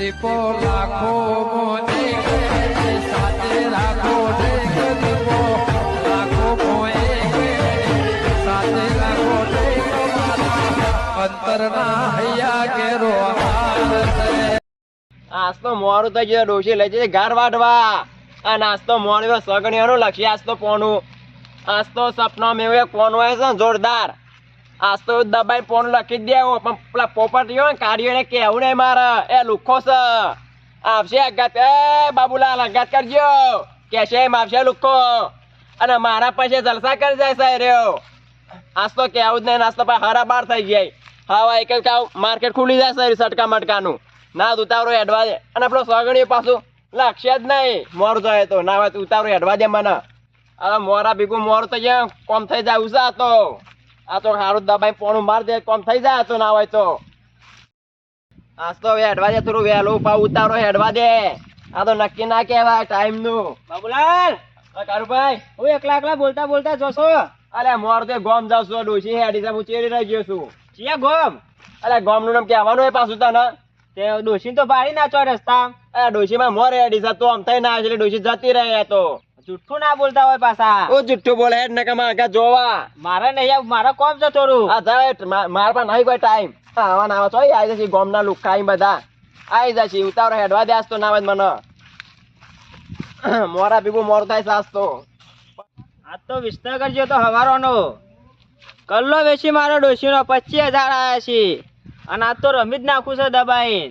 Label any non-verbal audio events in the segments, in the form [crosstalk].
દીપો લાખો મોને સાથે રાખો છે. મોરું થઈ ગયો, ડોશી લઈ જશે ઘર વાટવા આ નાસ્તો મોણ્યો સગણીઓનું લખી આજ તો પોનું. આજ તો સપના મેં એક પોનું હોય છે જોરદાર. આજ તો દબાઈ ફોન લખી દેવો, પણ પેલા પોપટીઓ ને કાઢીઓને કેવું નહીં મારે. એ લુખો છે. આવશે અગાત એ બાબુલાલ અગાત કરજો. કેશે એમ આવશે લુખો. અને મારા પછી જલસા કરી જાય સાહેબ રહ્યો. આજ તો કેવું જ નહીં નાસ્તો પણ હરાબાર થઈ જાય હા એક જ માર્કેટ ખુલી જશે સટકા મટકાનું. ના, તો ઉતાવળો હેડવા દે અને આપણો સોગણીઓ પાછું. લક્ષ્ય જ નહીં. મોર જાય તો. ના હોય તો હેડવા દે મને. હવે મોરા ભીગું મોર તો જ્યાં કોમ થઈ જાય, ઉસા તો. આ તો સારું દબાઈ પોણું માર દે કોમ થઈ જાય તો ના હોય તો. આજ તો હેડવા દે થોડું વહેલું પાવ ઉતારો હેડવા દે. આ તો નક્કી ના કહેવાય ટાઈમનું બાબુલાલ કારુભાઈ? હું એકલા એકલા બોલતા બોલતા જોશો? અરે મોર તો ગોમ જાવ છું ડોસી હેડી હું ચેરી રહી ગયો છું. ચિયા ગોમ? અરે ગોમનું નામ કહેવાનું હોય પાછું તને? તે ડોસી તો બાળી નાચો રસ્તા. અરે ડોસી માં મોર હેડી તો આમ થઈ ના એટલે ડોસી જતી રહે તો. જુઠ્ઠું ના બોલતા હોય પાછા. ઓ જુઠ્ઠું બોલે હેડ નકામાં આગા જોવા. મારે નહીં મારે કોમ છે થોડું. આ જાય મારા પાસે નહીં કોઈ ટાઈમ આવા ના આવા ચોઈ આવી જશે ગોમના લુખાઈ બધા. આવી જશે ઉતાવળ હેડવા દે તો ના આવે મને. [clears throat] મોરા ભેગું મોર થાય સાસ તો. આજ તો વિસ્તાર કરજો તો હવારોનો. કલ્લો વેચી મારો ડોશીનો પચીસ હજાર આવ્યા છે. અને આજ તો રમી જ નાખું છે દબાઈ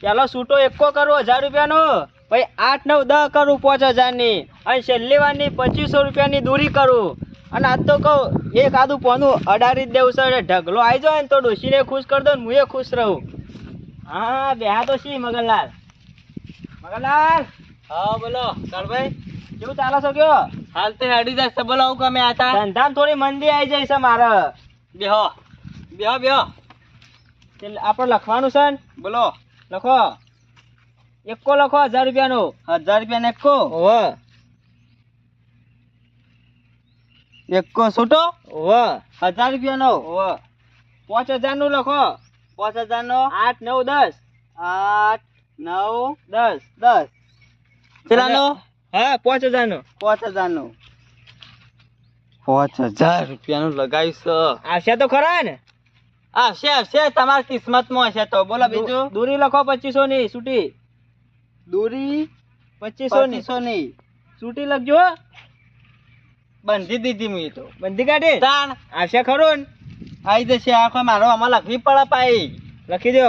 પેલો છૂટો એકો કરવો હજાર રૂપિયાનો. પછી આઠ નવ દસ કરું પાંચ હજારની અને છેલ્લી વારની પચીસો રૂપિયાની દૂરી કરું. અને આજ તો કહું એક આદું પોનું અઢારી જ દેવું છે. ઢગલો આવી જાય ને તો ડોશીને ખુશ કરી દો ને હું ખુશ રહું. હા બેહા તો શી મગનલાલ? મગનલાલ? હા બોલો. કાળભાઈ કેવું ચાલે છો કયો? હાલ તો હેડી જશે બોલો હું ગમે આતા ધંધામાં થોડી મંદી આવી જાય છે મારે. બેહો. બેહો બેહો. આપણે લખવાનું છે ને? બોલો. લખો. એકો લખો હજાર રૂપિયાનો. હજાર રૂપિયા ને એકો ઓવે. એકો છૂટો? હજાર રૂપિયાનો? ઓવે. પાંચ હજારનું લખો. પાંચ હજાર નો આઠ નવ દસ. આઠ નવ દસ. દસ. કેટલાનો? હા પાંચ હજારનું પાંચ હજાર નો પાંચ હજાર રૂપિયા નું લગાવીશ. આવશે તો ખરા ને? આવશે આવશે તમારી કિસ્મતમાં હશે તો. બોલો બીજું. દૂરી લખો પચીસો ની છૂટી દૂરી પચીસો ની. પચીસો ની. છૂટી લખજો બંધી દીધી મેં તો. બંધી કાઢી? તાણ. આવશે ખરો ને? આવી જશે આખો મારો. આમાં લખવી પડે પાઈ લખી દો.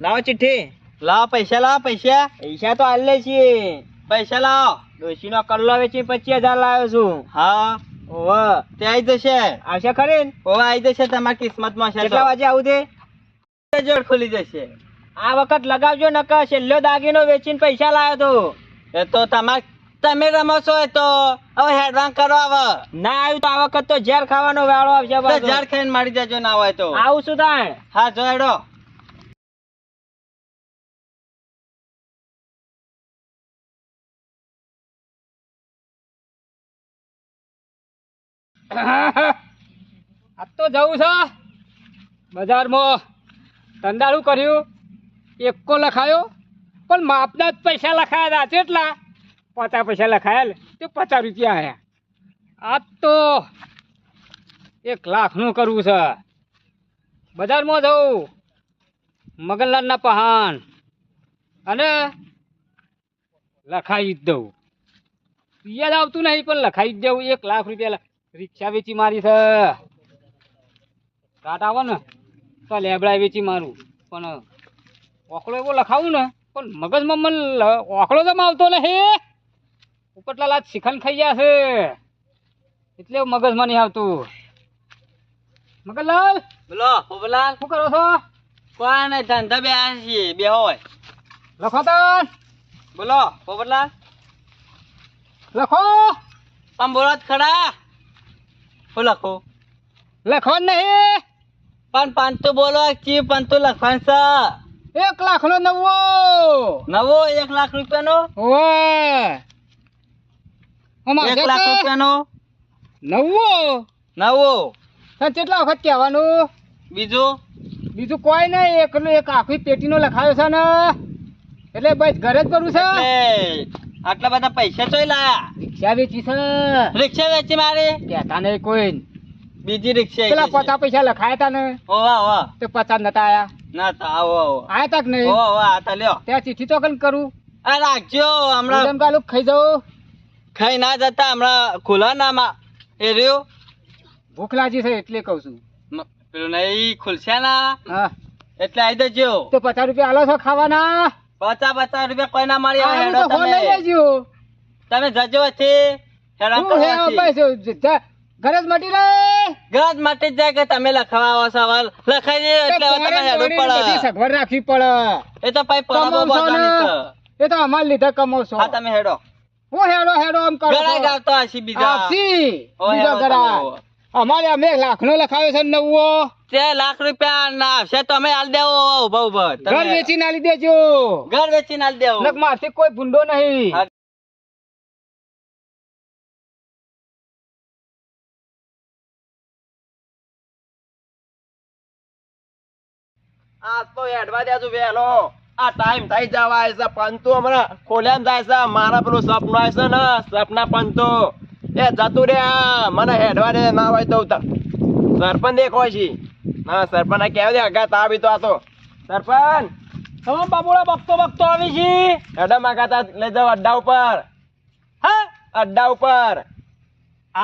લાવો ચિઠ્ઠી. લાવો પૈસા લાવો પૈસા. પૈસા તો હાલ લે છીએ. પૈસા લાવો. ડોશી નો કલ્લો વેચી પચીસ હજાર લાવ્યો છું. હા. ઓવે. તે આવી જશે. આવશે ખરી ઓવા આવી જશે તમારી કિસ્મતમાં હશે કેટલા વાગે આવું તે જોડ ખુલી જશે. આ વખત લગાવજો નકર છેલ્લો દાગીનો વેચીને પૈસા લાવ્યો તો. એ તો તમાર તમે રમો છો એ તો. હવે હેડવાન કરો હવે ના આવ્યું તો આ વખત તો ઝેર ખાવાનો વાળો આવશે ઝેર ખાઈને મારી જજો ના હોય તો. આવું શું તાણ હા જો હેડો. આ તો જવું છે. બજારમાં ધંધાળું કર્યું. એકો લખાયો? પણ માપના જ પૈસા લખાયા હતા. કેટલા પચાસ પૈસા લખાયા તે પચાસ રૂપિયા આવ્યા આ તો એક લાખનું કરવું છે. બજારમાં જવું. મગનલાલના પહાણ. અને લખાવી જ દઉં. યાદ આવતું નહીં, પણ લખાઈ જ દઉં. એક લાખ રૂપિયા રિક્ષા વેચી મારી છે. કાટ આવો ને. તો લેબડા વેચી મારું. પણ ઓકળો એવો લખાવું ને પણ મગજમાં મને ઓકળો તો આવતો ને હે? ઉપરલા લાત શિખંડ ખાઈ ગયા છે. એટલે મગજમાં નહીં આવતું. મગનલાલ બોલો પોપલાલ શું કરો છો? કોણ ધંધા બે છીએ બે હોય. લખો તો બોલો પોપટલાલ લખો. પણ બોલો ખરા. હું લખો? લખો નહીં. પણ પાંચસો બોલો ચી પાંચસો લખવાનું છે? એક લાખ નો નવો. નવો એક લાખ રૂપિયાનો? એક લાખ રૂપિયાનો? નવો. નવો. કેટલા વખત કહેવાનું? બીજું? બીજું કોઈ નહીં એકલું એક આખી પેટીનો લખાયો છે ને. એટલે બસ ઘરે જ કરું છે. આટલા બધા પૈસા ચોઈ લાયા રિક્ષા વેચી છે. રિક્ષા વેચી મારી? કહેતા નહીં કોઈ. બીજી રિક્ષા પેલા પચાસ પૈસા લખાયા હતા ને? ઓવા ઓવા તે પચાસ નતા આયા. ના તો આવો આવો. આયા તક નહીં? ઓવા ઓવા આ લ્યો. ત્યાં ચિઠ્ઠી તો કન કરું? આ રાખજો હમણાં ઉડમ ગાલું ખાઈ જાઉં ખાઈ ના જતા હમણાં ખુલા ના માં એ રહ્યો. ભૂખ લાગી છે એટલે કહું છું. પેલું નહીં ખુલશે ના હા. એટલે આવી દેજો તો પચાસ રૂપિયા આલો છો ખાવાના? પચાસ પચાસ રૂપિયા કોઈ ના મારી આવે તો લઈ તમે. લેજો તમે જજો વચ્ચે હેરાન ઘરે જ મટી રે જ માટે જાય કે તમે લખવા આવો સવાલ. લખાઈ દે એટલે હવે તમે બધી પડે. સગવડ રાખવી પડે. એ તો પછી પરબો ને? છે. એ તો અમાર લીધે કમાવશો. હા તમે હેડો. હું હેડો હેડો આમ કરો. ગળા ગાવતો હશે બીજા. ઓ બીજો હેડો અમારે અમે લાખનો લખાવ્યો છે નવો તે લાખ રૂપિયા ના આવશે તો અમે હાલ દેવો ઊભા ઊભા. ઘર વેચી ના લીધે ઘર વેચીને હાલ દેવો. નક મારથી કોઈ ભૂંડો નહીં. હા. આ તો હેડવા દેજો વેલો આ ટાઈમ થઈ જવા છે પંતુ હમણાં ખોલ્યા જાય છે. મારા પેલું સપનું આવે છે ને, સપના પંતુ. એ જતું રે. મને હેડવા દે, ના હોય તો. સરપંચ દેખો છે. હા સરપંચ કહેવા દે? અગા તાવી તો આ તો. સરપંચ, તમામ બાબુડા બકતો બકતો આવી છે. હેડા માગા લઈ જાઓ અડ્ડા ઉપર. હા? અડ્ડા ઉપર.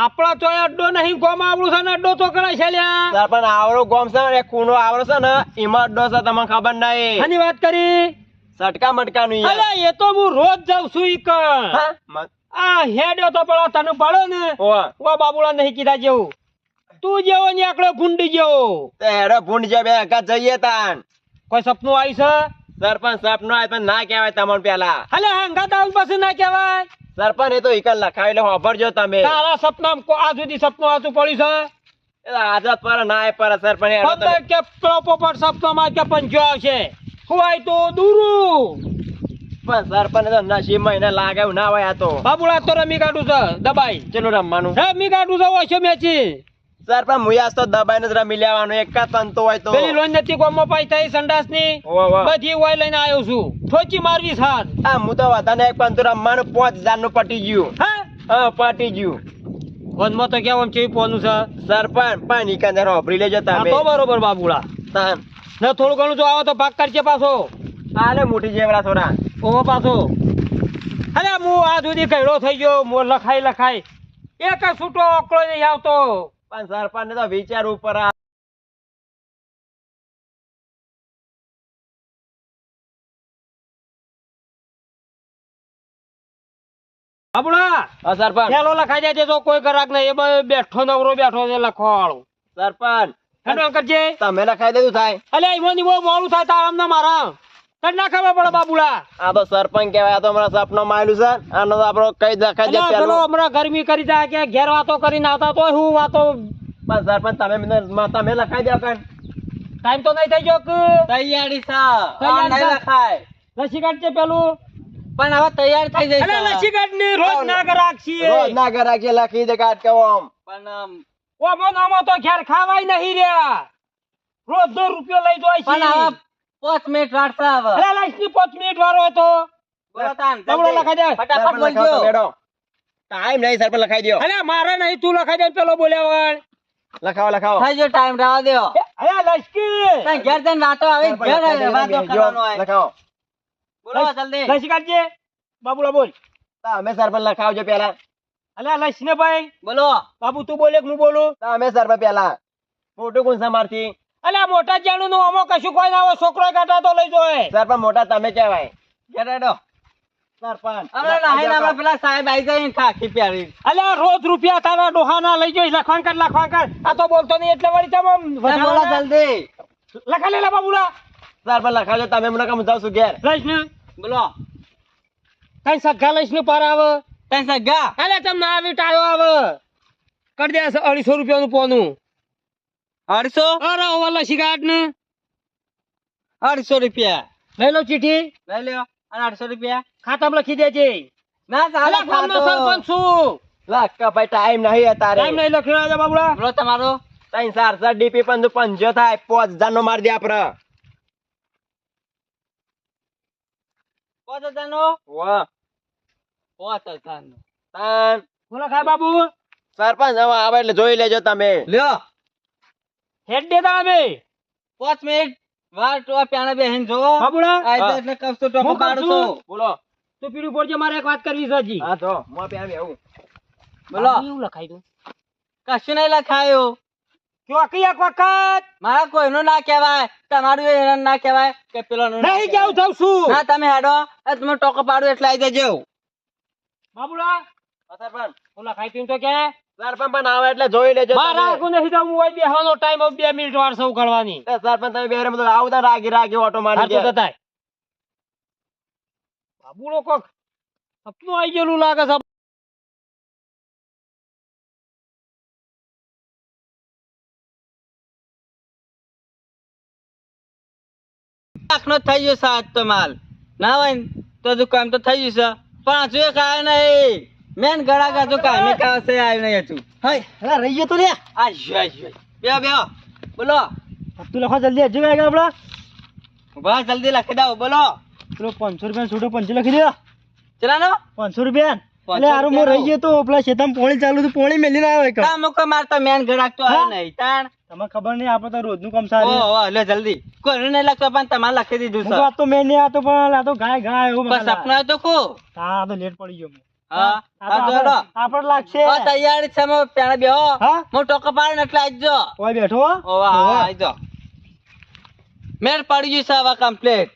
આપણા તો અડ્ડો નહીં ગોમ આવડું છે ને અડ્ડો તો કરાય છે લ્યા. પણ આવડો ગોમ છે ને કુંડો આવડો છે ને એમાં અડ્ડો છે તમને ખબર નહીં. આની વાત કરી? સટકા મટકા નું અરે એ તો હું રોજ જાઉં છું ઈ. આ હેડ્યો તો પડો તને પડો ને. ઓ બાબુલા નહીં કીધા જેવું. તું જેવો ને આકડો ભૂંડી જેવો. હેડો ભૂંડ જે બે કા જઈએ તાન. કોઈ સપનું આવી છે? સરપંચ સપનું આવે પણ ના કહેવાય તમને પેલા. હલે હંગાત પછી ના કહેવાય. સરપંચ એ તો ઈકલ લખાવી એટલે વાપરજો તમે. તારા સપના કો- આ સુધી સપનું આતું પડ્યું છે. આદત પર ના પર સરપંચ. કે પેલો પોપટ સપનામાં કે પંચો આવશે. ખુવાય તો દૂરું. પણ સરપંચ તો નસીબમાં એને લાગે ના હોય આ તો. બાબુડા તો રમી કાઢું છે. દબાઈ. ચલો રમવાનું? રમી કાઢું છે ઓછો મેચી. સરપંચ મુયાસ તો દબાઈને જ રમી લેવાનું એક તંતો હોય તો. પેલી લોન નથી કોમો પાઈ થઈ સંડાસની. બધી હોય લઈને આવ્યો છું. ઠોચી મારવી સાર. આ હું તો વધારે એક પંતો રમવાનું પાંચ હજારનું પટી ગયું. હા? હા પટી ગયું. ફોનમાં તો કેવું છે ફોનનું છે? સર પણ ઈકંદર વાપરી લેજો તમે. તો બરોબર બાબુડા. તાન. ને થોડું ઘણું જો આવો તો ભાગ કરજે પાછો. આલે મોટી જેવડા થોડા. ઓહો પાછો. અરે હું આ સુધી કહેડો થઈ ગયો મો લખાઈ લખાઈ. એક છૂટો ઓકળો નહીં આવતો. પણ સરપંચ ને તો વિચાર ઉપર આ સરપંચ. પેલો લખાઈ જાય છે તો કોઈ ગ્રાહક નહીં એ બેઠો નવરો બેઠો છે લખવાળો સરપંચ. હેડો તમે લખાઈ દેતું થાય અલે ઈમો ની બહુ મોડું થાય તારા મારા. તને ના ખબર પડે બાબુલા? આ તો સરપંચ કહેવાય તો અમારા સપનો માયલું સર આનો તો આપણો કઈ દેખાય દે પેલો હમણાં ગરમી કરી જાય કે ઘેર વાતો કરીને આવતા તો હું વાતો બસ સરપંચ તમે મને- તમે લખાઈ દો કઈ. ટાઈમ તો નહીં થઈ ગયો કે? તૈયારી સા તૈયારી છે. લખાય. લસી કાઢજે પેલું? પણ હવે તૈયાર થઈ જાય જશે લસી કાઢ ને રોજ ના છીએ રોજ ના ગરાકી લખી દે કાટ કેવો આમ. પણ ઓમો નામો તો ઘેર ખાવાય નહીં રહ્યા. રોજ દો રૂપિયો લઈ જોઈ છે. પણ હવે પાંચ મિનિટ વાળશે હવે અરે લાઈસની પાંચ મિનિટ વાળો હતો. બોલો તાન, લખાઈ દે. ફટાફટ બોલજો. ટાઈમ નહીં સરપંચ લખાઈ દો અરે મારે નહીં તું લખાઈ દે પેલો બોલ્યો વગર લખાવો લખાવો. થઈ જો ટાઈમ રહેવા દેવો અરે લશ્કી. તાન ઘેર જઈને વાતો આવે ઘેર વાતો કરવાનો હોય. લખાવો. બોલો જલ્દી. લશ્કી કાઢજે બાબુલા બોલ. અમે સર પર લખાવજો પેલા. અલે લસ ભાઈ. બોલો. બાબુ તું બોલે કે હું બોલું? અમે સર પર પેલા. મોટું કોણ સમારથી. અલે મોટા જાણું નું અમો કશું કોઈ ના હોય છોકરો કાઢા તો લઈ જોય સરપંચ મોટા તમે કહેવાય. હેડો. સરપંચ. આપણે પેલા સાહેબ આવી જાય ખાખી અલે રોજ રૂપિયા તારા ડોહાના લઈ જોઈશ લખવાન કર લખવાન કર. આ તો બોલતો નહીં એટલે વળી તમે વધારાના- જલ્દી. લખા લેલા બાબુલા સરપંચ લખાવજો તમે મને કેમ જાવ છું ઘેર. લઈશ ને. બોલો. કઈ સગા લઈશ ને પાર આવે તઈ સગા? અલે ના આવી ટાયો આવે કરી દે અઢીસો રૂપિયાનું પોનું. અઢીસો? અરે લસી કાઢ ને અઢીસો રૂપિયા. લઈ લો ચીઠી. લઈ લો અને અઢીસો રૂપિયા. ખાતામાં લખી દેજે. ના ચાલે. સરપંચ છું. લખ ભાઈ ટાઈમ નહીં અત્યારે ટાઈમ નહીં લખી રહ્યો બાબુલા બોલો તમારો. ત્રણ ચાર ચાર ડીપી પંદર પંજો થાય. પાંચ હજાર નો મારી દે આપડે. પાંચ હજારનો? વાહ. પાંચ હજારનો. તાન. બોલો ખાય બાબુ. સરપંચ હવે આવે એટલે જોઈ લેજો તમે. લ્યો. હેડ દેતા અમે. પાંચ મિનિટ. વાર તો પ્યાણે બેહીન જોવો. બાબુડા આ તો એટલે કશું તો ટોપ પાડો બોલો. તો પીડું પડજો મારે એક વાત કરવી છે જી હા તો મોં પે આવી આવું. બોલો. એવું લખાઈ દઉં. કશું નહીં લખાયો. ચોકી એક વખત? મારા કોઈનું ના કહેવાય. તમારું એ ના કહેવાય કે પેલો નહીં છું. ના તમે હેડો. તમે ટોકો પાડો એટલે આવી જજો. બાબુડા હા, ઓલા ખાઈ પીને તો કે? સરપંચ આવે એટલે જોઈ લેજો મારા તમે. નથી તો હું અહીં બેહવાનો ટાઈમ બે મિનિટ વાર સૌ કરવાની. સરપંચ તમે બેરે બધું આવતા રાગી રાગી ઓટો મારી હાથું દે. થતાય. કોક સપનું આવી ગયેલું લાગે છે. લાખનો થઈ ગયો સાત તો માલ. ના હોય ને તો કામ તો થઈ ગયું છે. પણ હજુ એક આવ્યો નહીં. મેન ગળા હજુ કામે કાવશે આવ નહીં હતું હઈ અલા રહી ગયો તો લે. આ જોઈ બે બેહો બોલો. તું લખો જલ્દી હજી કઈ આપણો. બસ જલ્દી લખી દો બોલો. પેલો પાંચસો રૂપિયા છૂટો પંચો લખી દો. ચલાનો? પાંચસો રૂપિયા પાંચસો એટલે આરો મો રહી ગયો તો પેલા શેતામ પોણી ચાલુ હતું પોણી મેલી ના આવે કા મુકો મારતો મેન ગળાક તો આવે? નહીં તાણ. તમને ખબર નહીં આપણે તો રોજનું કામ ઓ સારું ઓ લે જલ્દી. કોઈને નહીં લખતો પણ તમારે લખી દીધું સર તો મેં નહીં આતો પણ આ તો ગાય ગાય એવું બસ સપનું તો કો હા તો લેટ પડી ગયો. હું. હા આ હા તો જોડો આપણે- આપણે લાગશે. તૈયારી છે મો બેહો. હું? ટોકો પાડે એટલે આવજો ઓય બેઠો હો. ઓ વાહ ઓવે. આવજો મેર પડી ગયું છે હવે કમ્પ્લીટ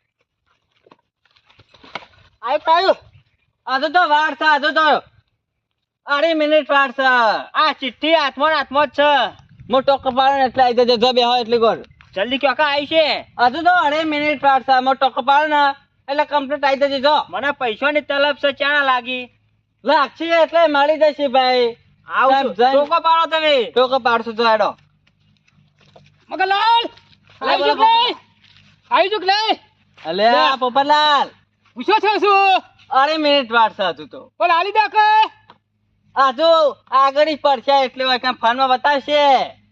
આય પાયું આજે તો વાર છે આજે તો અઢી મિનિટ વાર છે. આ ચિઠ્ઠી હાથમાં હાથમાં જ છે. હું ટોકો પાડે ને એટલે આવી જજો જો બેહો એટલી ગોળ જલ્દી ક્યાં આવી છે. હજુ તો અઢી મિનિટ વાર છે હું ટોકો પાડે ને એટલે કમ્પ્લીટ આવી જજો જો. મને પૈસાની તલબ છે ચા લાગી. લાગશે એટલે મળી જશે ભાઈ. ટોકો પાડો તમે. ટોકો પાડશો તો હેડો. મગનલાલ આવી બોલો, ચૂક આવી ચૂક નહીં અલે આ પોપટલાલ. પૂછો છો શું અરે મિનિટ વાર હતું તો. બોલ આલી દે કે આગળ જ પડશે એટલે હોય ફોનમાં બતાવશે.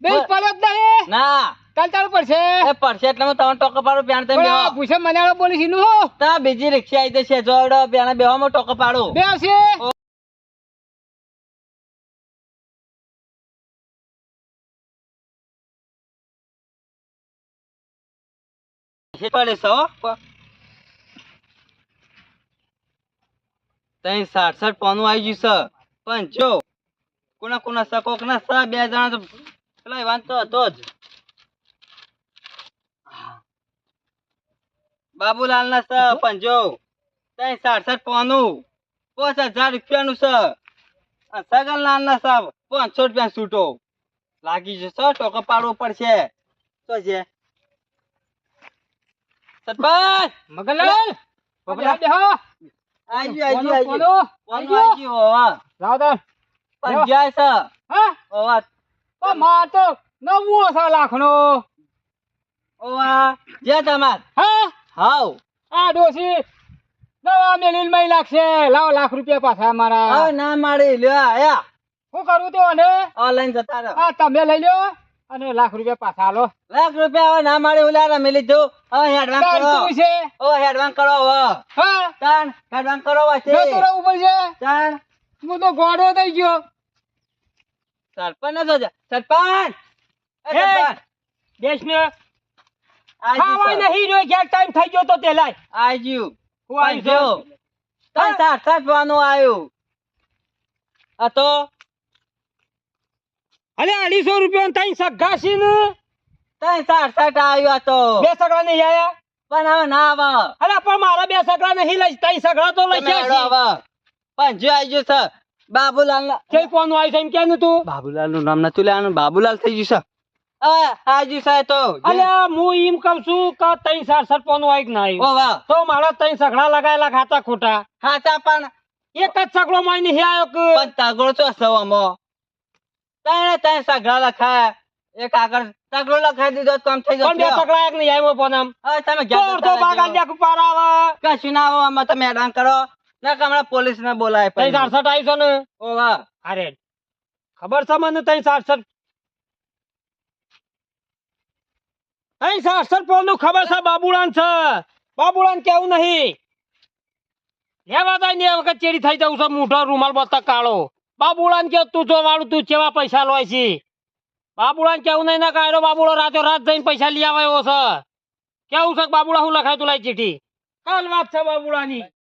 બે પડ્યો જ નહીં. ના. કાલ ચાલુ પડશે. એ પડશે એટલે હું તમને ટોકો પાડું પ્યાણ તમે પણ આ પૂછે મને બોલી છે નું તા બીજી રિક્ષા આવી જશે જોડો પ્યાણે બેવામાં ટોકો પાડું. બે આવશે. તઈ સાઠસઠ સાઠ પાનું આવી ગયું સર પણ જો, કોના કોના સકોક ના સર બે જણા તો પેલા વાંચતો હતો જ. બાબુલાલ ના સર પણ જો, તઈ સાઠસઠ સાઠ પાનું પાંચ હજાર રૂપિયાનું છે. સગન લાલ ના સર પાંચસો રૂપિયા છૂટો લાગી જશે ટોકો પાડવો પડશે. તો છે સરપંચ મગનલાલ બબલા. બેહો આજી આજી ગયું, કોનો? હોવા. લાવ દે પંચાયત છે. હા હોવા, તો માર તો નવું છે લાખનો હોવા. જે તમાર. હા હાવ. આ ડોસી નવા મેલીલ મય લાગશે લાવ લાખ રૂપિયા પાછા હવે હા ના મારી લ્યો આયા. શું કરું તો ને ઓનલાઈન જતા રહો. હા તમે લઈ લ્યો અને લાખ રૂપિયા પાછા આલો. લાખ રૂપિયા હવે ના મારી ઉલા રમી લીધું. હવે હેડવાન કરો. છે? ઓ હેડવાન કરો હવે. હા? હેડવાન કરો વાંચે. તો ઉપર છે તાણ હું તો ગોડો થઈ ગયો. સરપંચ ને જોજે. સરપંચ. એ સરપંચ. દેશ ને આઈ ગયું ખાવાય સર. નહીં રહ્યો ટાઈમ થઈ ગયો તો તે લાય. આઈ ગયું. હું આવી ગયો તાર તાર તાર આવ્યું. આ તો અલે અઢીસો રૂપિયા ત્રણ સગાસી ને? ત્રણ સાઠ આવ્યું તો. બે સગડા નહીં આયા? પણ હવે ના આવે. અલે પણ મારા બે સગડા નહીં લઈ ત્રણ સગડા તો લઈ હવે. પણ જો આવી ગયું છે બાબુલાલ છે કોનું આવી છે એમ કેનું તું? બાબુલાલનું નામ નતું લેવાનું બાબુલાલ થઈ ગયું છે. હવે સાહેબ તો અલ્યા હું એમ કઉ છું કે ત્રણ સાર સરપોનું આવી ના આવ્યું તો મારા ત્રણ સગડા લગાયેલા ખાતા ખોટા. ખાતા પણ એક જ સગડો માં નહીં આવ્યો પણ તગડો તો સવામાં ત્રણે તને સગડા લખાયા. એક આગળ સગડો લખાઈ દીધો તો આમ થઈ પણ બે સગડા એક નહીં આવ્યો પોનામ હવે તમે તો ઘેર દેખ ઉપર આવે. કશું ના આવો આમાં તમે હેરાન કરો. ના કે પોલીસ ને બોલાય પછી. સારસઠ આવી છે ને? ઓ વાહ. અરે ખબર છે મને તઈ સાડસઠ? અહીં સાસર પોનું ખબર છે બાબુલાન છે. બાબુલાન કેવું નહીં? લેવા તા ને વખત ચેડી થઈ જવું છે મોઢો રૂમાલ બતા કાળો. બાબુલાન કે તું જો વાળું તું કેવા પૈસા લોય છે બાબુલાન કેવું નહીં ના કાયરો બાબુલો રાતો રાત જઈને પૈસા લઈ આવ્યો છે કેવું છે કે બાબુલા હું લખાય તું લાઈ ચીઠી કાલ વાત છે બાબુલાની